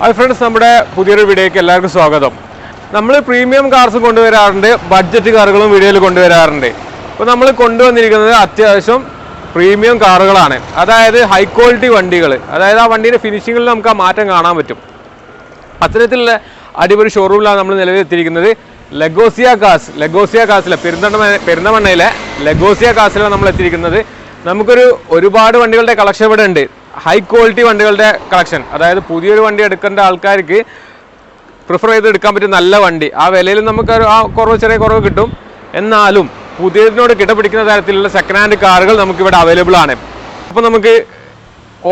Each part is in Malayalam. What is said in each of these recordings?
ഹായ് ഫ്രണ്ട്സ് നമ്മുടെ പുതിയൊരു വീഡിയോയ്ക്ക് എല്ലാവർക്കും സ്വാഗതം. നമ്മൾ പ്രീമിയം കാർസ് കൊണ്ടുവരാറുണ്ട് ബഡ്ജറ്റ് കാറുകളും വീഡിയോയിൽ കൊണ്ടുവരാറുണ്ട്. അപ്പോൾ നമ്മൾ കൊണ്ടുവന്നിരിക്കുന്നത് അത്യാവശ്യം പ്രീമിയം കാറുകളാണ്. അതായത് ഹൈ ക്വാളിറ്റി വണ്ടികൾ അതായത് ആ വണ്ടിയുടെ ഫിനിഷിങ്ങിൽ നമുക്ക് ആ മാറ്റം കാണാൻ പറ്റും. അത്തരത്തിലുള്ള അടിപൊളി ഷോറൂമിലാണ് നമ്മൾ നിലവിൽ എത്തിയിരിക്കുന്നത്. ലഗോസിയ കാസ് ലഗോസിയ കാസിലെ പെരുന്തണ്ണ പെരുന്തമണ്ണയിലെ ലഗോസിയ കാസിലാണ് നമ്മൾ എത്തിയിരിക്കുന്നത് നമുക്കൊരു ഒരുപാട് വണ്ടികളുടെ കളക്ഷൻ ഇവിടെ ഉണ്ട്. ഹൈ ക്വാളിറ്റി വണ്ടികളുടെ കളക്ഷൻ അതായത് പുതിയൊരു വണ്ടി എടുക്കേണ്ട ആൾക്കാർക്ക് പ്രിഫർ ചെയ്ത് എടുക്കാൻ പറ്റിയ നല്ല വണ്ടി. ആ വിലയിൽ നമുക്ക് ആ കുറവ് ചെറിയ കുറവ് കിട്ടും. എന്നാലും പുതിയതിനോട് കിടപിടിക്കുന്ന തരത്തിലുള്ള സെക്കൻഡ് ഹാൻഡ് കാറുകൾ നമുക്ക് ഇവിടെ അവൈലബിൾ ആണ്. അപ്പോൾ നമുക്ക്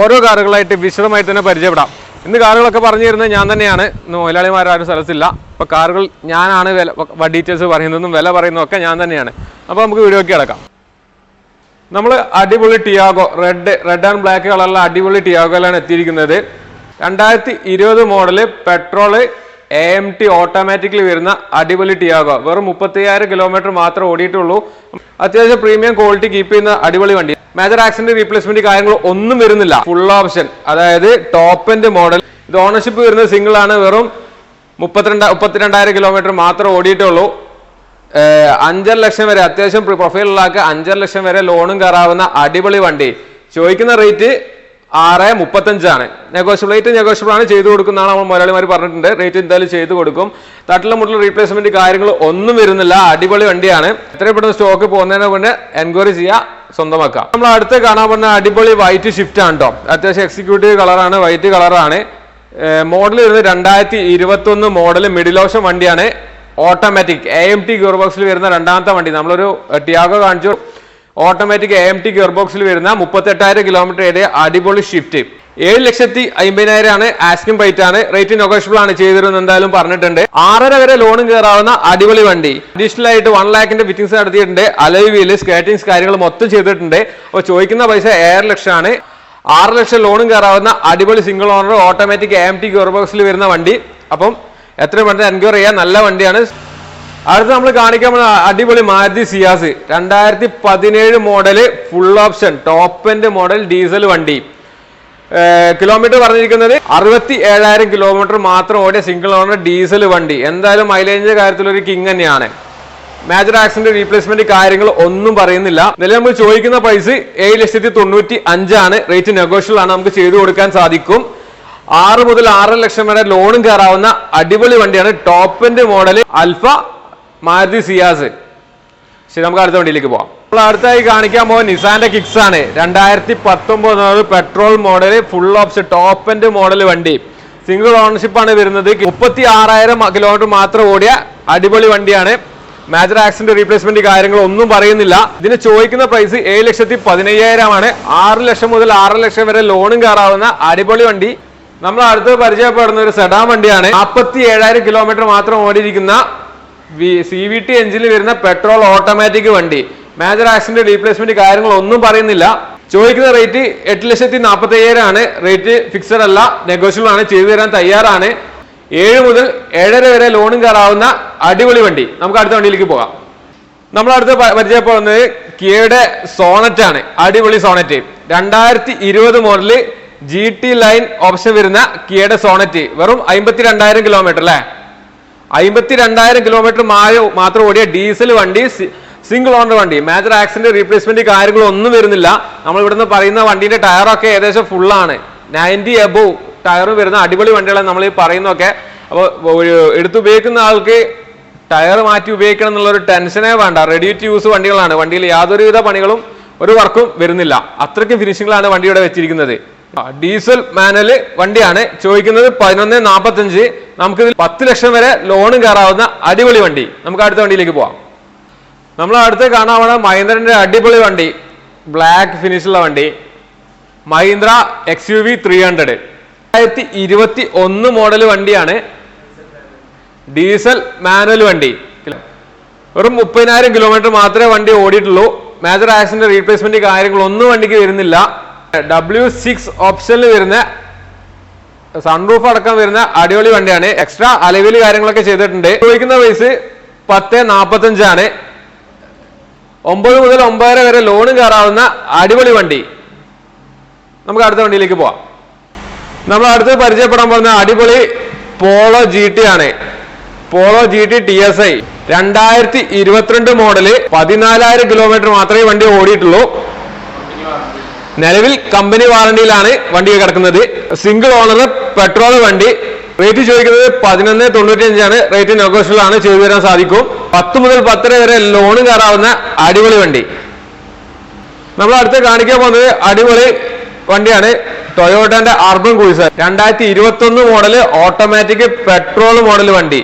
ഓരോ കാറുകളായിട്ട് വിശദമായി തന്നെ പരിചയപ്പെടാം. ഇന്ന് കാറുകളൊക്കെ പറഞ്ഞു തരുന്നത് ഞാൻ തന്നെയാണ്. ഇന്ന് മുതലാളിമാരും സ്ഥലത്തില്ല. അപ്പോൾ കാറുകൾ ഞാനാണ് വില ഡീറ്റെയിൽസ് പറയുന്നതും വില പറയുന്നതും ഒക്കെ ഞാൻ തന്നെയാണ്. അപ്പോൾ നമുക്ക് വീഡിയോ ഒക്കെ കിടക്കാം. നമ്മൾ അടിപൊളി Tiago red red and black കളറിലെ അടിപൊളി ടിയാഗോയിലാണ് എത്തിയിരിക്കുന്നത്. രണ്ടായിരത്തി ഇരുപത് model petrol A M T automatically വരുന്ന അടിപൊളി ടിയാഗോ. വെറും മുപ്പത്തിയായിരം കിലോമീറ്റർ മാത്രം ഓടിയിട്ടുള്ളൂ. അത്യാവശ്യം പ്രീമിയം ക്വാളിറ്റി കീപ്പ് ചെയ്യുന്ന അടിപൊളി വണ്ടി. മേജർ ആക്സിഡന്റ് റീപ്ലേസ്മെന്റ് കാര്യങ്ങൾ ഒന്നും വരുന്നില്ല. ഫുൾ ഓപ്ഷൻ അതായത് ടോപ്പ് എൻഡ് മോഡൽ ഇത് ഓണർഷിപ്പ് വരുന്നത് സിംഗിൾ ആണ്. വെറും മുപ്പത്തിരണ്ട് മുപ്പത്തിരണ്ടായിരം കിലോമീറ്റർ മാത്രം ഓടിയിട്ടുള്ളൂ. അഞ്ചര ലക്ഷം വരെ അത്യാവശ്യം പ്രൊഫൈലുള്ളാക്ക് അഞ്ചര ലക്ഷം വരെ ലോണും കയറാവുന്ന അടിപൊളി വണ്ടി. ചോദിക്കുന്ന റേറ്റ് ആറ് മുപ്പത്തഞ്ചാണ് നെഗോഷ്യബിൾ റേറ്റ് നെഗോഷ്യബിൾ ആണ്. ചെയ്തു കൊടുക്കുന്നതാണ് നമ്മൾ മുതലാളിമാർ പറഞ്ഞിട്ടുണ്ട്. റേറ്റ് എന്തായാലും ചെയ്തു കൊടുക്കും. തട്ടിലും മുട്ടിലും റീപ്ലേസ്മെന്റ് കാര്യങ്ങൾ ഒന്നും വരുന്നില്ല. അടിപൊളി വണ്ടിയാണ്. എത്രയും പെട്ടെന്ന് സ്റ്റോക്ക് പോകുന്നതിന് കൊണ്ട് എൻക്വയറി ചെയ്യുക സ്വന്തമാക്കാം. നമ്മൾ അടുത്ത് കാണാൻ പറഞ്ഞ അടിപൊളി വൈറ്റ് ഷിഫ്റ്റ് ആണ് കേട്ടോ അത്യാവശ്യം എക്സിക്യൂട്ടീവ് കളറാണ് വൈറ്റ് കളറാണ് മോഡൽ വരുന്നത് രണ്ടായിരത്തി ഇരുപത്തി ഒന്ന് മോഡൽ മിഡിൽ ഓപ്ഷൻ വണ്ടിയാണ്. Automatic A M T gear ബോക്സിൽ വരുന്ന രണ്ടാമത്തെ വണ്ടി. നമ്മളൊരു ടിയാഗോ കാണിച്ചു. Automatic A M T gear ബോക്സിൽ വരുന്ന മുപ്പത്തെട്ടായിരം കിലോമീറ്റർ ഏരിയ അടിപൊളി ഷിഫ്റ്റ് ഏഴ് ലക്ഷത്തി അമ്പതിനായിരം ആണ് ആസ്കിംഗ് റേറ്റ് ആണ്. റേറ്റ് നെഗോഷ്യബിൾ ആണ് ചെയ്തിരുന്നത് എന്തായാലും പറഞ്ഞിട്ടുണ്ട്. ആറര വരെ ലോണും കയറാവുന്ന അടിപൊളി വണ്ടി. അഡീഷണൽ ആയിട്ട് വൺ ലാഖിന്റെ ഫിറ്റിംഗ്സ് നടത്തിയിട്ടുണ്ട്. അലവ് വീൽ സ്കേറ്റിംഗ്സ് കാര്യങ്ങൾ മൊത്തം ചെയ്തിട്ടുണ്ട്. അപ്പോൾ ചോദിക്കുന്ന പൈസ ഏഴര ലക്ഷമാണ് ആറ് ലക്ഷം ലോണും കയറാവുന്ന അടിപൊളി single owner automatic M T gear ബോക്സിൽ വരുന്ന വണ്ടി. അപ്പം എത്രയും പെട്ടെന്ന് എൻക്വയർ ചെയ്യാൻ നല്ല വണ്ടിയാണ്. അടുത്ത് നമ്മൾ കാണിക്കാൻ അടിപൊളി മാരുതി സിയാസ്. രണ്ടായിരത്തി പതിനേഴ് model full option top end model diesel വണ്ടി. കിലോമീറ്റർ പറഞ്ഞിരിക്കുന്നത് അറുപത്തി ഏഴായിരം കിലോമീറ്റർ മാത്രം ഓടിയ സിംഗിൾ ഓണർ ഡീസൽ വണ്ടി. എന്തായാലും മൈലേജിന്റെ കാര്യത്തിൽ ഒരു കിങ് തന്നെയാണ്. മേജർ ആക്സിഡന്റ് റീപ്ലേസ്മെന്റ് കാര്യങ്ങൾ ഒന്നും പറയുന്നില്ല. നിലവിൽ നമ്മൾ ചോദിക്കുന്ന പൈസ ഏഴ് ലക്ഷത്തി തൊണ്ണൂറ്റി അഞ്ചാണ് റേറ്റ് നെഗോഷ്യബിൾ ആണ്. നമുക്ക് ചെയ്തു കൊടുക്കാൻ സാധിക്കും. ആറ് മുതൽ ആറര ലക്ഷം വരെ ലോണും കയറാവുന്ന അടിപൊളി വണ്ടിയാണ് top end model alpha Maruti Ciaz ശരി നമുക്ക് അടുത്ത വണ്ടിയിലേക്ക് പോവാം. നമ്മൾ അടുത്തായി കാണിക്കാൻ പോകുന്ന നിസാന്റെ കിക്സ് ആണ്. രണ്ടായിരത്തി പത്തൊമ്പത് petrol model full option top end model വണ്ടി. സിംഗിൾ ഓണർഷിപ്പ് ആണ് വരുന്നത്. മുപ്പത്തി ആറായിരം കിലോമീറ്റർ മാത്രം ഓടിയ അടിപൊളി വണ്ടിയാണ്. മേജർ ആക്സിഡന്റ് റീപ്ലേസ്മെന്റ് കാര്യങ്ങൾ ഒന്നും പറയുന്നില്ല. ഇതിന് ചോദിക്കുന്ന പ്രൈസ് ഏഴ് ലക്ഷത്തി പതിനയ്യായിരമാണ് ആറ് ലക്ഷം മുതൽ ആറ് ലക്ഷം വരെ ലോണും കയറാവുന്ന അടിപൊളി വണ്ടി. നമ്മൾ അടുത്ത് പരിചയപ്പെടുന്ന ഒരു സെഡാൻ വണ്ടിയാണ്. നാൽപ്പത്തി ഏഴായിരം കിലോമീറ്റർ മാത്രം ഓടിയിരിക്കുന്ന സി വി ടി എഞ്ചിനിൽ വരുന്ന പെട്രോൾ ഓട്ടോമാറ്റിക് വണ്ടി. മേജർ ആക്സിഡന്റ് റീപ്ലേസ്മെന്റ് കാര്യങ്ങൾ ഒന്നും പറയുന്നില്ല. ചോദിക്കുന്ന റേറ്റ് എട്ട് ലക്ഷത്തി നാൽപ്പത്തി അയ്യായിരം ആണ്. റേറ്റ് ഫിക്സഡ് അല്ല നെഗോഷ്യബിൾ ആണ് ചെയ്തു തരാൻ തയ്യാറാണ്. ഏഴ് മുതൽ ഏഴര വരെ ലോണും കയറാവുന്ന അടിപൊളി വണ്ടി. നമുക്ക് അടുത്ത വണ്ടിയിലേക്ക് പോകാം. നമ്മൾ അടുത്ത് പരിചയപ്പെടുന്നത് കിയയുടെ സോണറ്റ് ആണ്. അടിപൊളി സോണറ്റ് രണ്ടായിരത്തി ഇരുപത് model G T line option വരുന്ന കിയയുടെ സോണറ്റ് വെറും അമ്പത്തി രണ്ടായിരം കിലോമീറ്റർ അല്ലേ അമ്പത്തി രണ്ടായിരം കിലോമീറ്റർ മാത്രം ഓടിയ ഡീസൽ വണ്ടി സിംഗിൾ ഓണർ വണ്ടി. മേജർ ആക്സിഡന്റ് റീപ്ലേസ്മെന്റ് കാര്യങ്ങളൊന്നും വരുന്നില്ല. നമ്മൾ ഇവിടുന്ന് പറയുന്ന വണ്ടിന്റെ ടയറൊക്കെ ഏകദേശം ഫുള്ളാണ് നയന്റി എബോവ് ടയർ വരുന്ന അടിപൊളി വണ്ടികളാണ് നമ്മൾ ഈ പറയുന്നതൊക്കെ. അപ്പോൾ എടുത്തുപയോഗിക്കുന്ന ആൾക്ക് ടയർ മാറ്റി ഉപയോഗിക്കണം എന്നുള്ള ഒരു ടെൻഷനേ വേണ്ട. റെഡി ടു യൂസ് വണ്ടികളാണ്. വണ്ടിയിൽ യാതൊരുവിധ പണികളും ഒരു വർക്കും വരുന്നില്ല. അത്രയ്ക്കും ഫിനിഷിംഗിലാണ് വണ്ടി ഇവിടെ വെച്ചിരിക്കുന്നത്. ഡീസൽ മാനുവൽ വണ്ടിയാണ്. ചോദിക്കുന്നത് പതിനൊന്ന് നാൽപ്പത്തഞ്ച് നമുക്ക് ഇതിൽ പത്ത് ലക്ഷം വരെ ലോണും കയറാവുന്ന അടിപൊളി വണ്ടി. നമുക്ക് അടുത്ത വണ്ടിയിലേക്ക് പോവാം. നമ്മൾ അടുത്ത് കാണാവുന്ന മഹീന്ദ്രന്റെ അടിപൊളി വണ്ടി. ബ്ലാക്ക് ഫിനിഷുള്ള വണ്ടി. Mahindra X U V three hundred രണ്ടായിരത്തി ഇരുപത്തി ഒന്ന് മോഡൽ വണ്ടിയാണ്. ഡീസൽ മാനുവൽ വണ്ടി. വെറും മുപ്പതിനായിരം കിലോമീറ്റർ മാത്രമേ വണ്ടി ഓടിയിട്ടുള്ളൂ. മേജർ ആക്സിഡന്റ് റീപ്ലേസ്മെന്റ് കാര്യങ്ങളൊന്നും വണ്ടിക്ക് വരുന്നില്ല. ഡബ്ല്യു സിക്സ് ഓപ്ഷനിൽ വരുന്ന സൺറൂഫ് അടക്കം വരുന്ന അടിപൊളി വണ്ടിയാണ്. എക്സ്ട്രാ അലവിൽ കാര്യങ്ങളൊക്കെ ചെയ്തിട്ടുണ്ട്. ചോദിക്കുന്ന പൈസ പത്ത് നാൽപ്പത്തഞ്ചാണ് ഒമ്പത് മുതൽ ഒമ്പതര വരെ ലോണും കയറാവുന്ന അടിപൊളി വണ്ടി. നമുക്ക് അടുത്ത വണ്ടിയിലേക്ക് പോവാം. നമ്മൾ അടുത്ത് പരിചയപ്പെടാൻ പോകുന്ന അടിപൊളി പോളോ ജി ടി ആണ്. Polo G T T S I രണ്ടായിരത്തി ഇരുപത്തിരണ്ട് മോഡൽ പതിനാലായിരം കിലോമീറ്റർ മാത്രമേ വണ്ടി ഓടിയിട്ടുള്ളൂ. നിലവിൽ കമ്പനി വാറണ്ടിയിലാണ് വണ്ടി കിടക്കുന്നത്. സിംഗിൾ ഓണർ പെട്രോൾ വണ്ടി. റേറ്റ് ചോദിക്കുന്നത് പതിനൊന്ന് തൊണ്ണൂറ്റി അഞ്ചാണ് റേറ്റ് നെഗോഷ്യബിൾ ആണ്. ചെയ്തു തരാൻ സാധിക്കും. പത്ത് മുതൽ പത്തര വരെ ലോണ് കയറാവുന്ന അടിപൊളി വണ്ടി. നമ്മൾ അടുത്ത് കാണിക്കാൻ പോകുന്നത് അടിപൊളി വണ്ടിയാണ്. ടൊയോട്ടന്റെ അർബൻ ക്രൂസർ രണ്ടായിരത്തി ഇരുപത്തി ഒന്ന് മോഡൽ ഓട്ടോമാറ്റിക് പെട്രോൾ മോഡൽ വണ്ടി.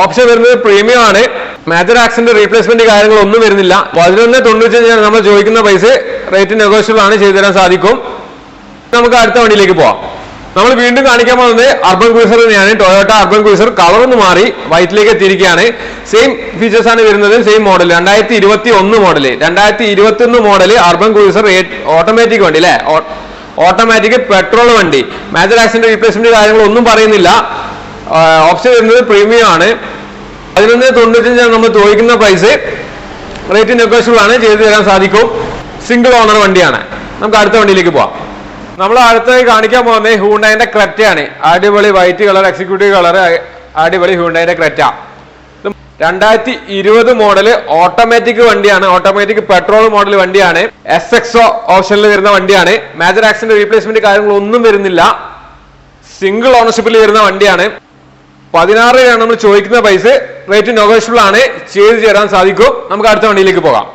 ഓപ്ഷൻ വരുന്നത് പ്രീമിയം ആണ്. മേജർ ആക്സിന്റെ റീപ്ലേസ്മെന്റ് കാര്യങ്ങളൊന്നും വരുന്നില്ല. പതിനൊന്ന് തൊണ്ണൂറ്റഞ്ചാണ് നമ്മൾ ചോദിക്കുന്ന പൈസ റേറ്റ് നെഗോഷ്യബിൾ ആണ്. ചെയ്തു തരാൻ സാധിക്കും. നമുക്ക് അടുത്ത വണ്ടിയിലേക്ക് പോവാം. നമ്മൾ വീണ്ടും കാണിക്കാൻ പോകുന്നത് അർബൻ ക്രൂസർ തന്നെയാണ്. ടൊയോട്ട അർബൻ ക്രൂസർ കളർ ഒന്ന് മാറി വൈറ്റിലേക്ക് എത്തിയിരിക്കുകയാണ്. സെയിം ഫീച്ചേഴ്സ് ആണ് വരുന്നത്. സെയിം മോഡൽ രണ്ടായിരത്തി ഇരുപത്തി ഒന്ന് മോഡൽ രണ്ടായിരത്തി ഇരുപത്തി ഒന്ന് മോഡൽ അർബൻ ക്രൂസർ ഓട്ടോമാറ്റിക് വണ്ടി അല്ലേ? ഓട്ടോമാറ്റിക് പെട്രോൾ വണ്ടി. മേജർ ആക്സിഡന്റ് റീപ്ലേസ്മെന്റ് കാര്യങ്ങളൊന്നും പറയുന്നില്ല. ഓപ്ഷൻ വരുന്നത് പ്രീമിയം ആണ്. പതിനൊന്ന് തൊണ്ണൂറ്റഞ്ചാണ് നമ്മൾ ചോദിക്കുന്ന പ്രൈസ് റേറ്റ് നെഗോഷ്യബിൾ ആണ്. ചെയ്തു തരാൻ സാധിക്കും. സിംഗിൾ ഓണർ വണ്ടിയാണ്. നമുക്ക് അടുത്ത വണ്ടിയിലേക്ക് പോവാം. നമ്മൾ അടുത്തായി കാണിക്കാൻ പോകുന്നത് ഹൂണ്ടായിന്റെ ക്രെറ്റയാണ് അടിപൊളി വൈറ്റ് കളർ എക്സിക്യൂട്ടീവ് കളർ അടിപൊളി ഹൂണ്ടായിന്റെ ക്രെറ്റ രണ്ടായിരത്തി ഇരുപത് മോഡൽ ഓട്ടോമാറ്റിക് വണ്ടിയാണ്. ഓട്ടോമാറ്റിക് പെട്രോൾ മോഡൽ വണ്ടിയാണ്. എസ് എക്സോ ഓപ്ഷനിൽ വരുന്ന വണ്ടിയാണ്. മേജർ ആക്സിഡന്റ് റീപ്ലേസ്മെന്റ് കാര്യങ്ങളൊന്നും വരുന്നില്ല. സിംഗിൾ ഓണർഷിപ്പിൽ വരുന്ന വണ്ടിയാണ്. പതിനാറ് നമ്മൾ ചോദിക്കുന്ന പൈസ റേറ്റ് നെഗോഷ്യബിൾ ആണ്. ചെയ്ത് തരാൻ സാധിക്കും. നമുക്ക് അടുത്ത വണ്ടിയിലേക്ക് പോകാം.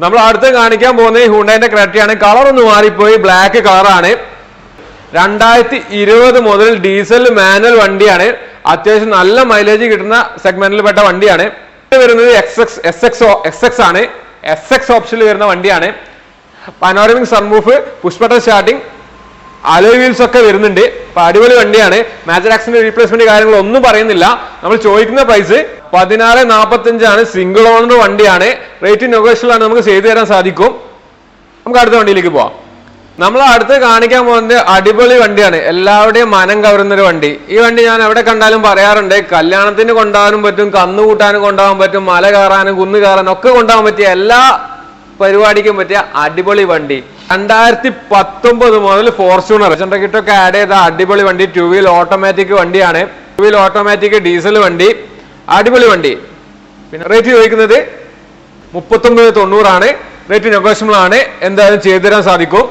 നമ്മൾ അടുത്ത് കാണിക്കാൻ പോകുന്നത് ഹുണ്ടായിന്റെ ക്രെറ്റയാണ് കളർ ഒന്ന് മാറിപ്പോയി. ബ്ലാക്ക് കളറാണ് രണ്ടായിരത്തി ഇരുപത് മുതൽ ഡീസൽ മാനുവൽ വണ്ടിയാണ്. അത്യാവശ്യം നല്ല മൈലേജ് കിട്ടുന്ന സെഗ്മെന്റിൽപ്പെട്ട വണ്ടിയാണ്. ഇത് വരുന്നത് X X S X S X ആണ്. എസ് എക്സ് ഓപ്ഷനിൽ വരുന്ന വണ്ടിയാണ്. Panoramic sunroof push button starting alloy wheels ഒക്കെ വരുന്നുണ്ട്. അപ്പൊ അടിപൊളി വണ്ടിയാണ്. മാജറാക്സിന്റെ റീപ്ലേസ്മെന്റ് റീപ്ലേസ്മെന്റ് കാര്യങ്ങളൊന്നും പറയുന്നില്ല. നമ്മൾ ചോദിക്കുന്ന പ്രൈസ് പതിനാറ് നാൽപ്പത്തഞ്ചാണ് സിംഗിൾ ഓണർ വണ്ടിയാണ്. റേറ്റ് നെഗോഷ്യബിൾ നമുക്ക് ചെയ്തു തരാൻ സാധിക്കും. നമുക്ക് അടുത്ത വണ്ടിയിലേക്ക് പോവാം. നമ്മൾ അടുത്ത് കാണിക്കാൻ പോകുന്നത് അടിപൊളി വണ്ടിയാണ്. എല്ലാവരുടെയും മനം കവരുന്ന ഒരു വണ്ടി. ഈ വണ്ടി ഞാൻ എവിടെ കണ്ടാലും പറയാറുണ്ട്. കല്യാണത്തിന് കൊണ്ടുപോകാനും പറ്റും കന്നു കൂട്ടാനും കൊണ്ടുപോകാൻ പറ്റും മല കയറാനും കുന്നു കയറാനും ഒക്കെ കൊണ്ടുപോകാൻ പറ്റിയ എല്ലാ പരിപാടിക്കും പറ്റിയ അടിപൊളി വണ്ടി. രണ്ടായിരത്തി പത്തൊമ്പത് മുതൽ ഫോർച്യൂണർ കിട്ടൊക്കെ ആഡ് ചെയ്ത അടിപൊളി വണ്ടി ടു വീൽ ഓട്ടോമാറ്റിക് വണ്ടിയാണ്. ടു വീൽ ഓട്ടോമാറ്റിക് ഡീസൽ വണ്ടി. അടിപൊളി വണ്ടി. പിന്നെ റേറ്റ് ചോദിക്കുന്നത് മുപ്പത്തൊമ്പത് തൊണ്ണൂറാണ്. റേറ്റ് നെഗോഷ്യബിൾ ആണ്. എന്തായാലും ചെയ്തു തരാൻ സാധിക്കും.